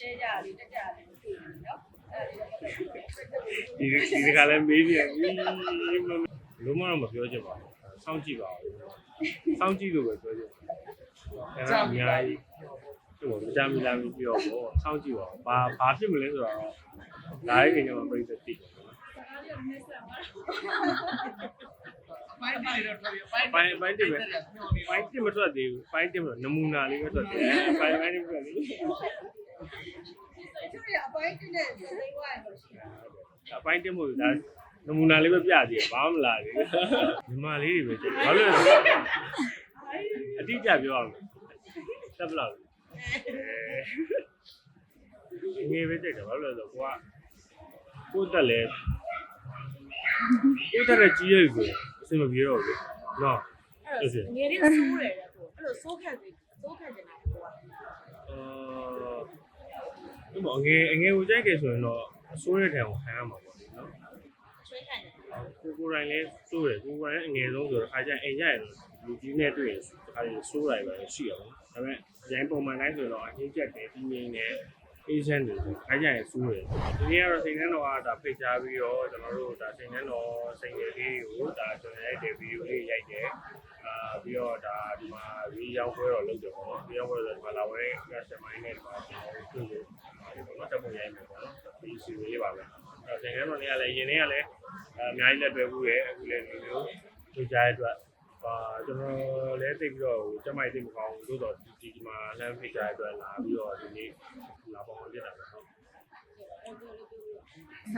share ကြလေးတက်ကြလေးတွေ့တယ်နော်အဲ့ဒါလေးတော့ပတ်သက်ပြီးဒီဒီကလည်းမေးနေပြီလုံးဝတော့မပြောချင်ပါဘူးစောင့်ကြည့်ပါဦးစောင့်ကြည့်လို့ပဲပြောချင်တယ်အဲ့ဒါအများကြီးဟိုမကြမ်းမလာဘူးပြောပေါ့စောင့်ကြည့်ပါဦးဘာဘာဖြစ်မလဲဆိုတော့ဒါရေးခင်ကျွန်တော်ပြည့်စက်တည်ပိုင်းတယ်တော့ပြောပိုင်းပိုင်းပိုင်းတင်ပဲပိုင်းတင်မထွက်သေးဘူးပိုင်းတင်မနမူနာလေးပဲထွက်တယ်ပိုင်းပိုင်းတင်မထွက်သေးဘူး သူရအပိုင်းတင်တဲ့စိတ်ဝိုင်းလို့ရှိတယ်အပိုင်းတင်မို့ဒါနမူနာလေးပဲပြသေးတယ်ဘာမှမလာသေးဘူးညီမလေးတွေပဲကျတယ်ဘာလို့လဲဆိုတော့အတိအကျပြောအောင်တက်ဘလောက်အဲငယ်ပဲတက်တယ်ဘာလို့လဲဆိုတော့ကိုကကိုတက်လဲကိုတက်တဲ့ကြီးရဲ့ကိုအဆင်မပြေတော့ဘူးနော်အဲ့တော့ငယ်လေးဆိုးတယ်တဲ့ကိုအဲ့လိုဆိုးခတ်ပြီးဆိုးခတ်နေတာကိုက ဒီမှာငယ်ငယ်ကိုကြိုက်ကြဆိုရင်တော့အစိုးရတဲ့ကိုခံရမှာပေါ့နော်ချွေးခံတယ်ကိုကိုယ်တိုင်လည်းစိုးတယ်ကိုကိုယ်တိုင်အငယ်ဆုံးဆိုတော့အားကြအိမ်ကြရင်လူကြီးနဲ့တွေ့ရင်အားရစိုးတယ်ပဲရှိအောင်ဒါပေမဲ့ရိုင်းပုံမှန်တိုင်းဆိုတော့အချင်းချက်တယ်ပြီးငင်းတယ်အေးချမ်းတယ်ဆိုအားကြရင်စိုးတယ်ဒီနေ့ကတော့စိန်နှန်းတော်ကဒါဖိတ်ကြားပြီးတော့ကျွန်တော်တို့ဒါစိန်နှန်းတော်စိန်ငယ်လေးကိုဒါကျွန်တော်ရိုက်တဲ့ဗီဒီယိုလေးရိုက်တယ်အာပြီးတော့ဒါဒီမှာရီရောက်ပွဲတော့လုပ်တယ်ပေါ့နော်ရီရောက်ပွဲဆိုဒီမှာလာဝဲကစမိုင်းနဲ့ဒီမှာကျွန်တော်တို့တွေ့တယ်ပေါ့ နော်တက်ပုံရိုက်မယ်ပေါ့နော်ဒီစီလေးပါပဲအဲစိန်နှန်းတော်လေးကလည်းရင်ထဲကလည်းအများကြီးလက်တွေ့ဘူးရဲ့အခုလည်းဒီလိုလူကြားတဲ့အတွက်အာကျွန်တော်လည်းသိပြီးတော့ကျမိုက်သိမကောင်းဘူးလို့တော့ဒီဒီမှာလမ်းဖိတ်ကြားတဲ့အတွက်လာပြီးတော့ဒီနေ့လာပေါင်းပြတာပဲဟုတ်ဟ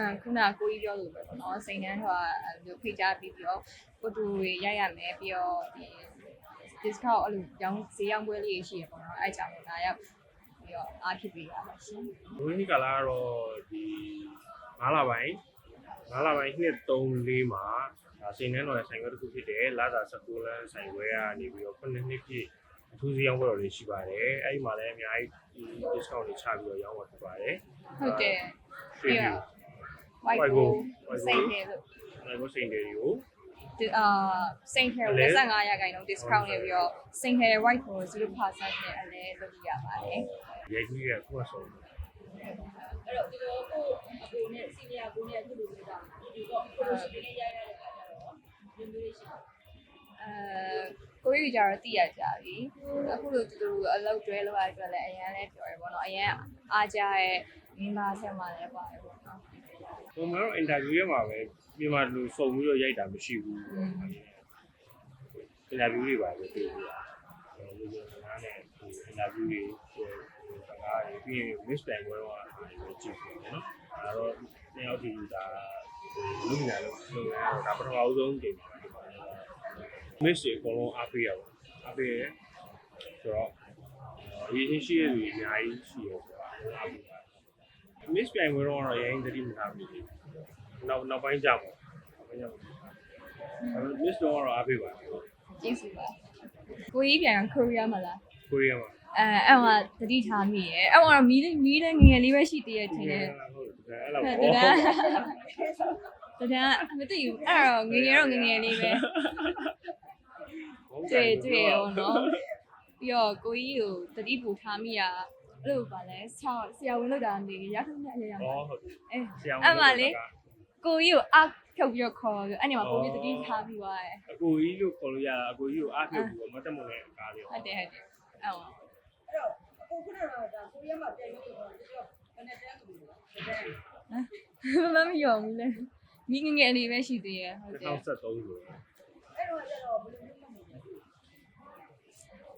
မ်ခုနကကိုကြီးပြောလို့ပဲပေါ့နော်စိန်နှန်းတော့အဲ့လိုဖိတ်ကြားပြီးပြီးတော့ဖိုတိုတွေရိုက်ရမယ်ပြီးတော့ဒီ discount အဲ့လိုရောင်းဈေးရောင်းပွဲလေးရှိရပေါ့နော်အဲ့ကြောင့်လည်းဒါရောက် ပြီးတော့အားဖြစ်ပေးရပါရှင်။ဝင်းဒီကလာကတော့ဒီ9လပိုင်း9လပိုင်းနှစ်3လေးမှာဒါစိန်နှန်းတော်ရဲ့ဆိုင်ခွဲတစ်ခုဖြစ်တယ်။လာသာ16လမ်းဆိုင်ခွဲကနေပြီးတော့9နှစ်ပြည့်အထူးစီရောင်းပွဲတော်တွေရှိပါတယ်။အဲ့ဒီမှာလည်းအများကြီးဒီ discount တွေချပြီးတော့ရောင်းပါဖြစ်ပါတယ်။ဟုတ်တယ်ပြီးတော့ white White go Gold စိတ်တယ်လို့နိုင်ကိုစိန်တွေကိုဒီအာစိန်တယ်25ရာခိုင်နှုန်း discount နဲ့ပြီးတော့စိန်တယ် white go 0%နဲ့အလဲလုပ်ပြရပါတယ် ရိုက်ကြီးရခုအဆုံးအဲ့တော့ဒီလိုကိုအကိုနဲ့စီနီယာကိုနဲ့အခုလိုမျိုးတာဒီတော့ကိုလိုရှိနေရရတဲ့ခါကျတော့ဒီမျိုးလေးရှိတယ်အဲကိုကြီးကြတော့တည်ရကြပြီအခုလိုသူတို့အလုပ်တွဲလုပ်ရတဲ့အတွက်လည်းအရန်လဲပြောရပေါ့နော်အရန်အားကြရဲ့မိန်းမဆက်မှလည်းပါတယ်ပေါ့နော်။ပုံမှန်တော့ interview ရမှာပဲပြင်မာလူစုံပြီးတော့ရိုက်တာမရှိဘူး။ interview တွေပါပဲတွေ့ရတာ။အဲလိုမျိုးစကားနဲ့ ဒီ interview တွေစကားတွေပြီးရင် miss plan ပွဲတော့အားကြည့်ပြီနော်။အဲတော့နှစ်ယောက်ဒီဒါလူညာလို့လုပ်ရတော့ဒါပထမအဆုံးချိန်ပါဒီမှာ miss တွေအကုန်လုံးအားပေးရပါအားပေးရဆိုတော့အရေးရှိတဲ့လူအများကြီးရှိရဆိုတာအားပေးပါ miss ပြိုင်ပွဲတော့ရရင်တတိမထားဘူးနောက်နောက်ပိုင်းကြပါနောက်ပိုင်းကြပါအဲ miss တော့အားပေးပါကျေးဇူးပါကိုကြီးပြန်ကိုရီးယားမှာလား ကိုရီးယားမှာအဲအဲ့မှာတတိထားမိရဲ့အဲ့မှာတော့မီးလေးမီးလေးငယ်ငယ်လေးပဲရှိသေးရဲ့ထင်တယ်ဟုတ်တယ်အဲ့လိုတပေါ့ဒန်းတဒန်းမသိဘူးအဲ့တော့ငယ်ငယ်တော့ငယ်ငယ်လေးပဲတွေ့တွေ့ရောနော်ပြီးတော့ကိုကြီးကိုတတိပူထားမိရအဲ့လိုပါလဲဆရာဆရာဝန်လောက်တာနေရခိုင်မြအရာဟောဟုတ်တယ်အဲဆရာအဲ့မှာလေကိုကြီးကိုအားဖြုတ်ပြီးတော့ခေါ်ပြီးအဲ့ဒီမှာပုံပြီးတတိထားပြီးသွားတယ်အကိုကြီးလို့ခေါ်လို့ရတာအကိုကြီးကိုအားပြုပြီးတော့မတက်မနဲ့ကားလေးဟုတ်တယ်ဟုတ်တယ် အဲ့မှာအဲ့တော့အခုခုနကတော့ဒါကိုရီးယားမှာပြန်ပြီးတော့ဒီတော့ဘယ်နဲ့တန်းကူလဲတဲ့မမယုံဘူးလေမိငငယ်လေးပဲရှိသေးရဲ့ဟုတ်တယ်2073ဆိုအဲ့တော့ကျတော့ဘယ်လိုမျိုးမှမဟုတ်ဘူး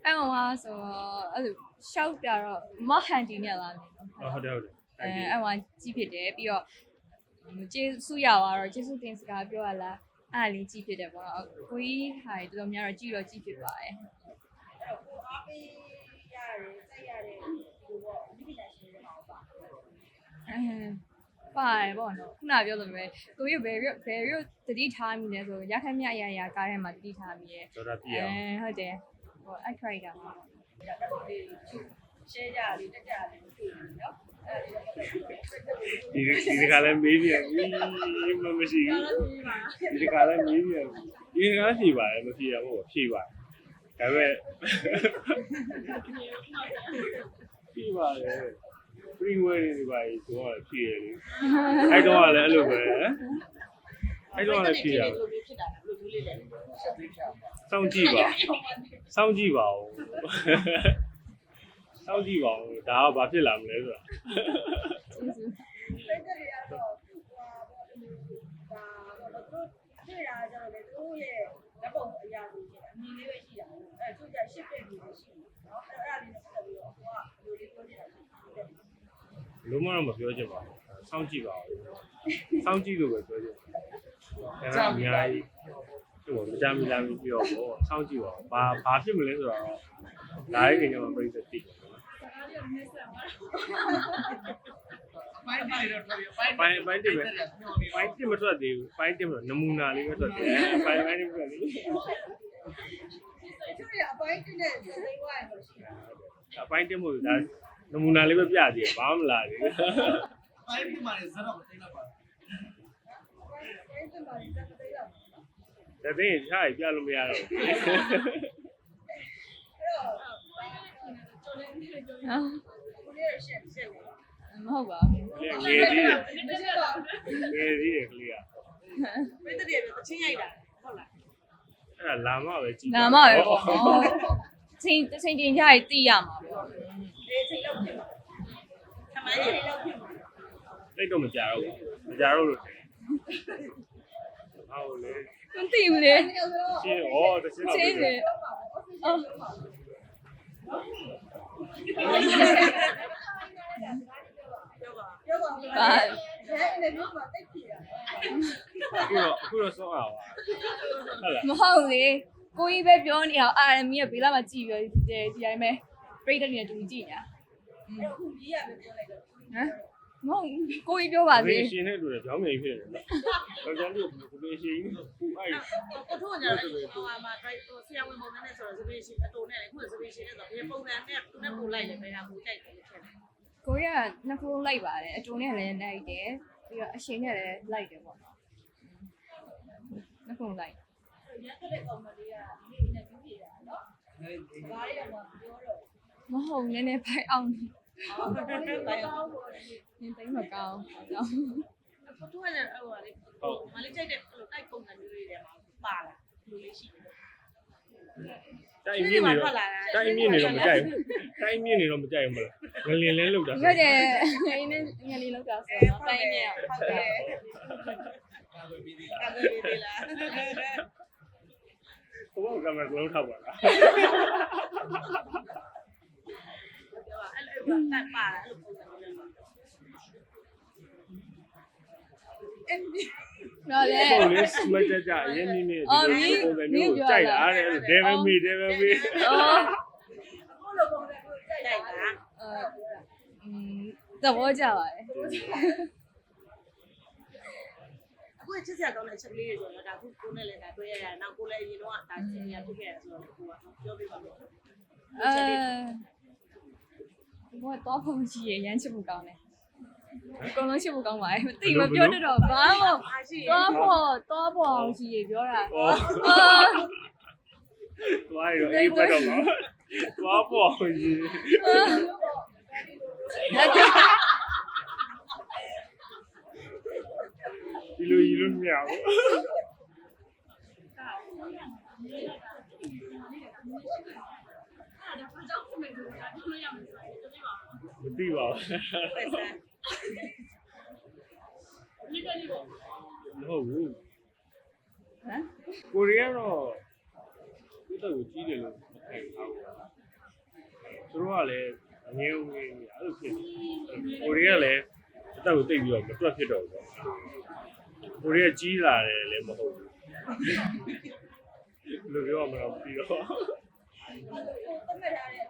အဲ့မှာဆိုတော့အဲ့လိုရှောက်ပြတော့မဟန်တီနဲ့လာနေတော့ဟုတ်တယ်ဟုတ်တယ်အဲအဲ့မှာကြီးဖြစ်တယ်ပြီးတော့ကျေးဇူးရသွားတော့ကျေးဇူးတင်စကားပြောရလားအဲ့လေးကြီးဖြစ်တယ်ပေါ့နော်ကိုကြီးဟာတော်တော်များတော့ကြီးတော့ကြီးဖြစ်ပါတယ် အဲ့တော့ကိုအားပေးရတယ်စိုက်ရတယ်ဒီလိုပေါ့အမိညာရှင်တွေမှာပါအဲပါတယ်ပေါ့နော်ခုနပြောလို့ပဲကိုကြီးဘယ်ဘယ်ရတတိထားမိလဲဆိုရခိုင်မြအရာရာကားထဲမှာတတိထားမိရဲ့ဒေါ်တာပြအဲအောင်ဟုတ်တယ်ဟိုအဲ့ခရိုက်တာမှာဒါတက်ဖို့လေး share ကြလေးတက်ကြလေးတွေ့တယ်နော်အဲ့ဒါလေးတော့ပတ်သက်ပြီးဒီဒီကလည်းမေးပြန်ပြီမမရှိကားဘူးလို့ပြီးပါဒီကလည်းမေးပြန်ပြီဒီကလည်းဖြေပါတယ်မဖြေရဘူးဖြေပါတယ် ဒါပေမဲ့ဖြေပါတယ် free way တွေပါကြီးတော့ဖြစ်ရလေအဲ့တော့ကလည်းအဲ့လိုပဲအဲ့တော့ကလည်းဖြစ်ရလိုမျိုးဖြစ်တာလိုမျိုးလေးလည်းဆက်ပြီးချာစောင့်ကြည့်ပါစောင့်ကြည့်ပါဦးစောင့်ကြည့်ပါဦးဒါကဘာဖြစ်လာမလဲဆိုတာစိတ်တက်တွေကတော့ဟိုဟာပေါ့ဒီဒါတော့သူတွေ့တာကြတော့လေသူရဲ့လက်ပုံအရာတွေ အဲသူကရှစ်ပြည့်ပြီးရှိတယ်နော်အဲ့အဲ့ဒါလေးနဲ့ဆက်ပြီးတော့ဟိုကလူလေးပြောနေတာရှိတယ်လုံးဝတော့မပြောချင်ပါဘူးစောင့်ကြည့်ပါဦးစောင့်ကြည့်လို့ပဲပြောချင်တယ်အဲ့ဒါအများကြီးဟိုမကြမ်းမလာဘူးပြောပေါ့စောင့်ကြည့်ပါဦးဘာဘာဖြစ်မလဲဆိုတော့ဒါရေးခင်ကျွန်တော်ပြိသက်တည်ပိုင်းပိုင်းတော့ထွက်ပြီးပိုင်းပိုင်းပိုင်းတင်ပဲညောင်းနေပိုင်းတင်မထွက်သေးဘူးပိုင်းတင်မနမူနာလေးပဲထွက်တယ်ပိုင်းပိုင်းတင်မထွက်သေးဘူးသူရဲ့အပိုင်းတစ် နဲ့စိတ်ဝိုင်းလို့ရှိတယ်အပိုင်းတင်မို့ဒါနမူနာလေးပဲပြသေးတယ်ဘာမှမလာသေးဘူးပိုင်းပြီးမှလည်းဇက်တော့မသိတော့ပါပိုင်းတစ်မှာစက်သိတော့ဒါသိရင်ခြားပြလို့မရတော့ဘူးအဲ့တော့ကိုရဲ့ရှက်ရှက်နေတာမဟုတ်ပါဘူးလေငယ်ကြီးမရှိတော့ငယ်ကြီးရကလေးอ่ะမင်းတည်းပဲချင်းရိုက်တာဟုတ်လား အဲ့ဒါလာမပဲကြည့်နာမပဲပေါ့နော်ချင်းချင်းချင်းကြရတိရမှာပေါ့ဒီချိန်လောက်ဖြစ်မှာခမိုင်းရေလောက်ဖြစ်မှာတိတ်တော့မကြတော့ဘူးမကြတော့လို့ဟုတ်လေမသိဘူးလေရှင်းဩတရှင်းတော့ချင်းလေတော့ပါအော် ပြောပါပြောပါဘာလဲအဲ့ဒီမျိုးမှာတိတ်ဖြစ်တာအခုတော့အခုတော့စောအောင်ဟုတ်လားမဟုတ်လေကိုကြီးပဲပြောနေအောင်အာရမီကဘေးလာမှာကြည့်ပြီးဒီဒီတိုင်းပဲပြိတ္တနေတူကြည့်ညာအဲ့ခုကြီးရပဲပြောလိုက်တော့ဟမ်မဟုတ်ကိုကြီးပြောပါဘေးစေရှင်းတဲ့လူတွေကြောင်းမြင်ဖြစ်နေတယ်တော့ကြောင်းလို့ဘေးရှင်းအဲ့ကိုထိုးကြတယ်ဟိုမှာ drive ဆရာဝန်ပုံနဲ့ဆိုတော့စပင်းရှင်အတူနဲ့ခုစပင်းရှင်နဲ့ဆိုဘယ်ပုံစံနဲ့သူနဲ့ပုံလိုက်လဲဘယ်ဟာပုံကြိုက်တယ်ဖြစ်တယ် ကိုကြီးကနှစ်ခုလုံးလိုက်ပါတယ်အတူနဲ့လည်းလိုက်တယ်ပြီးတော့အရှင်နဲ့လည်းလိုက်တယ်ပေါ့နော်နှစ်ခုလုံးလိုက်ရန်တဲ့ကောင်မလေးကဒီနေ့နဲ့ပြည့်တာနော်ဘာရရမှာပြောတော့မဟုတ်နည်းနည်းဖိုက်အောင်အော်ဘာလို့လဲဘာလို့နင်းသိမ်းမကောင်းတော့ကိုထိုးရတယ်ဟိုဟာလေမလေးကြိုက်တဲ့ဟိုတိုက်ပုံစံမျိုးလေးတွေပါလာလူလေးရှိတယ် တိုင်းမြင့်နေတော့တိုင်းမြင့်နေတော့မကြိုက်ဘူးတိုင်းမြင့်နေတော့မကြိုက်ဘူးမလားငလင်လဲလောက်တာရွက်တယ်ငင်းနေငလီလောက်တာဆိုတော့တိုင်းနေအောင်ဟုတ်တယ်ကာပဲပြီးသေးလားကာပဲလေးလားဘုရားကမကလုံးထောက်ပါလားပြောပါအဲ့လိုကတ်ပါအဲ့လိုပုံစံမျိုးပါအဲ့ဒီ တော့လေပုံလေးစမကြကြအရင်မြင့်မြင့်ဒီလိုပုံစံမျိုးကြိုက်တာတဲ့ဒေဗမီဒေဗမီအော်ဘလိုပုံစံမျိုးကြိုက်တာอืมသဘောကျပါတယ်အခုချစ်စရာကောင်းတဲ့ချက်လေးတွေဆိုတော့ဒါခုကိုနဲ့လည်းဒါတွေ့ရရနောက်ကိုလည်းအရင်တော့ဒါစင်ရဖြစ်ခဲ့ရဆိုတော့ကိုကပြောပြပါမယ်အဲဘောတော့ပုံကြီးရရမ်းချစ်ဖို့ကောင်းတယ် အကုန်လုံးချစ်ဖို့ကောင်းပါတယ်မသိမပြောတတ်တော့ဘာမှအားရှိရတော့ဖို့တော့ဖို့အောင်ကြီးရပြောတာဟောအာသွားရတော့အေးဘက်တော့မှာသွားပေါ့ကြီးလက်ကျဒီလိုကြီးလို့မရဘူးမသိပါဘူး ပဲဆန်းမဟုတ်ဘူးဟမ်ကိုရီးယားတော့သူ့တက်ကိုကြီးတယ်လို့မခံထားဘူးသူတို့ကလည်းအငြင်းဝင်နေအဲ့လိုဖြစ်နေကိုရီးယားလည်းအတက်ကိုတိတ်ပြီးတော့မတွက်ဖြစ်တော့ဘူးကိုရီးယားကြီးလာတယ်လည်းမဟုတ်ဘူးလူပြောမှတော့ပြီးတော့ဟိုတတ်မှတ်ထားတဲ့အတက်ကကျတော့ရဲစိတ်တော့တယ်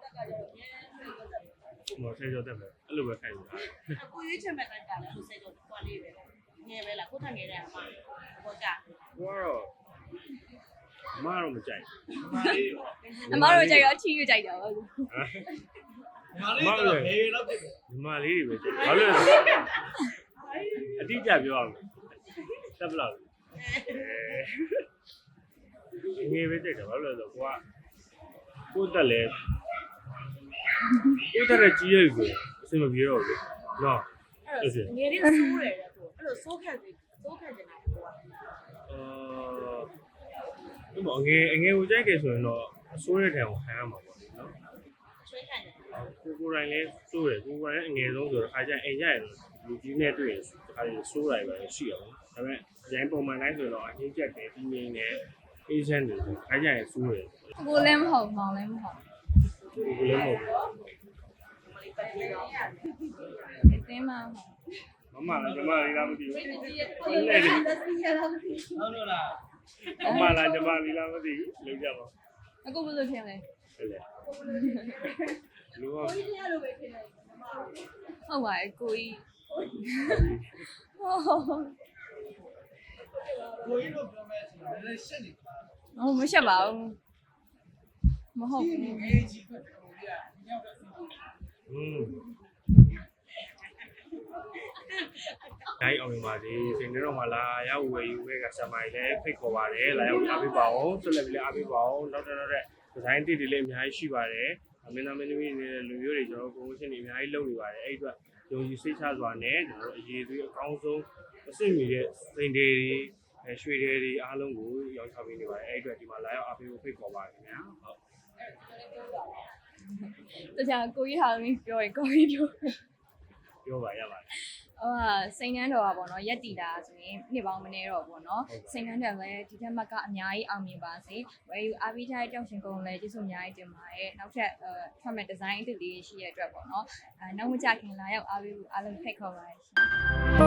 မဆဲကြောတက်မယ်အဲ့လိုပဲခံယူတာကိုရွေးချယ်မဲ့တိုက်ကလည်းဟိုစိတ်တော့ကွာလေးပဲငယ်ပဲလားကိုထငယ်တဲ့အမဘောကကိုကတော့မအားတော့မကြိုက်မာလေးအမတို့ကြိုက်တော့အချီးရကြိုက်တာပါမာလေးကတော့ဘယ်လောက်ဖြစ်လဲညီမလေးတွေပဲကြိုက်ဘာလို့လဲဆိုတော့အတိအကျပြောရမယ်တက်ပလောက်အဲငယ်ပဲကြိုက်တယ်ဘာလို့လဲဆိုတော့ကိုကကိုတက်လဲ ကိုတက်တဲ့ကြီးရဲ့ကိုအဆင်မပြေတော့ဘူးနော်အဲ့တော့ငယ်လေးဆိုးတယ်တဲ့ကိုအဲ့လိုဆိုးခက်စီဆိုးခက်နေတာကိုကအာဒီမှာငယ်ငယ်ကိုကြိုက်ကြဆိုရင်တော့အစိုးရထံကိုခံရမှာပေါ့နော်ချွေးခံတယ်ကိုကိုယ်တိုင်လည်းစိုးတယ်ကိုကိုယ်တိုင်အငယ်ဆုံးဆိုတော့အားကြအိမ်ကြရတော့လူကြီးနဲ့တွေ့ရင်အားရစိုးတယ်ပဲရှိအောင်ဒါပေမဲ့ရိုင်းပုံမှန်တိုင်းဆိုတော့အချင်းချက်တယ်ပြီးနေတယ်အေးချမ်းတယ်အားကြရင်စိုးတယ်ကိုလည်းမဟုတ်မောင်လည်းမဟုတ် ကိုလည်းမဟုတ်မလေးပတ်ပြီးတော့အတင်းမဟုတ်မမလည်းညီမလေးလားမသိဘူးဒီရက်ဒီရက်လက်စီရလားမသိဘူးဟုတ်လို့လားမမလားညီမလေးလားမသိဘူးလုံးကြပါအခုဘယ်လိုထင်လဲဟုတ်လေလူကကိုကြီးရလို့ပဲဖြစ်နေတယ်မမဟုတ်ပါရဲ့ကိုကြီးဟုတ်ကိုကြီးတို့ပြောမဲ့ဆိုတော့လည်းရှက်နေပါဟိုမရှက်ပါဘူး မဟုတ်ဘူးအေးကြီးကကိုကြီးကညောက်တဲ့စီးอืมတိုင်းအောင်ပါစေစင်နေတော့မှလာရောက်ဝယ်ယူခဲ့ကဆမိုင်လည်းဖိတ်ခေါ်ပါတယ်လာရောက်အားပေးပါအောင်ဆက်လက်ပြီးလည်းအားပေးပါအောင်နောက်တော့တဲ့ဒီဇိုင်းတစ်တွေလည်းအများကြီးရှိပါတယ်မင်းသားမင်းသမီးတွေလူမျိုးတွေကျွန်တော်ကိုယ်ရှင်တွေအများကြီးလုပ်နေပါတယ်အဲ့အတွက်ယုံကြည်စိတ်ချစွာနဲ့ကျွန်တော်အရေးသွေးအကောင်းဆုံးအစ်မီတဲ့စိန်တွေရွှေတွေအားလုံးကိုရောက်ချပေးနေပါတယ်အဲ့အတွက်ဒီမှာလာရောက်အားပေးဖို့ဖိတ်ခေါ်ပါတယ်ခင်ဗျာဟုတ် တခြားကိုကြီးဟာလည်းပြောရင်ကိုကြီးပြောပြောပါရပါတယ်ဟိုဟာစိန်နှန်းတော်ကပေါ့နော်ရက်တီတာဆိုရင်နှစ်ပေါင်းမနေတော့ပေါ့နော်စိန်နှန်းတော်လည်းဒီထက်မှကအများကြီးအောင်မြင်ပါစေဝယ်ယူအားပေးထားတဲ့တောက်ရှင်ကုန်လည်းကျေးဇူးအများကြီးတင်ပါတယ်နောက်ထပ်အဲထွက်မဲ့ဒီဇိုင်းအသစ်လေးရှိရတဲ့အတွက်ပေါ့နော်အဲနောက်မကြခင်လာရောက်အားပေးဖို့အားလုံးဖိတ်ခေါ်ပါတယ်ရှင်